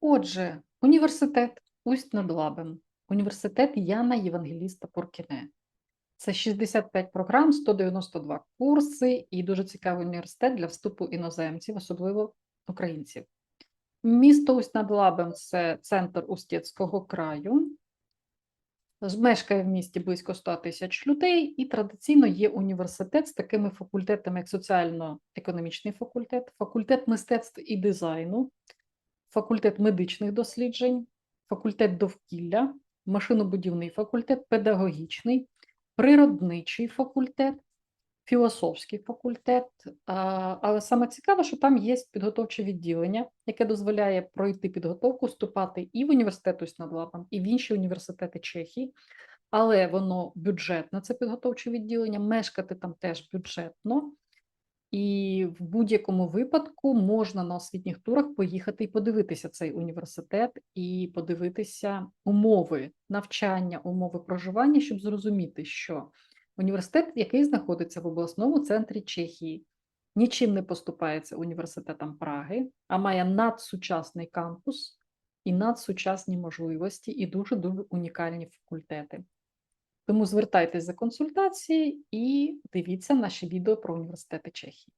Отже, університет Усть над Лабем, університет Яна Євангеліста Пуркіне. Це 65 програм, 192 курси і дуже цікавий університет для вступу іноземців, особливо українців. Місто Усть над Лабем це центр Устєцького краю. Мешкає в місті близько 100 тисяч людей, і традиційно є університет з такими факультетами, як соціально-економічний факультет, факультет мистецтв і дизайну, факультет медичних досліджень, факультет довкілля, машинобудівний факультет, педагогічний, природничий факультет, філософський факультет. Але саме цікаве, що там є підготовче відділення, яке дозволяє пройти підготовку, вступати і в університет ось над Лапом, і в інші університети Чехії. Але воно бюджетне, це підготовче відділення, мешкати там теж бюджетно. І в будь-якому випадку можна на освітніх турах поїхати і подивитися цей університет, і подивитися умови навчання, умови проживання, щоб зрозуміти, що університет, який знаходиться в обласному центрі Чехії, нічим не поступається університетам Праги, а має надсучасний кампус і надсучасні можливості, і дуже дуже унікальні факультети. Тому звертайтесь за консультації і дивіться наші відео про університети Чехії.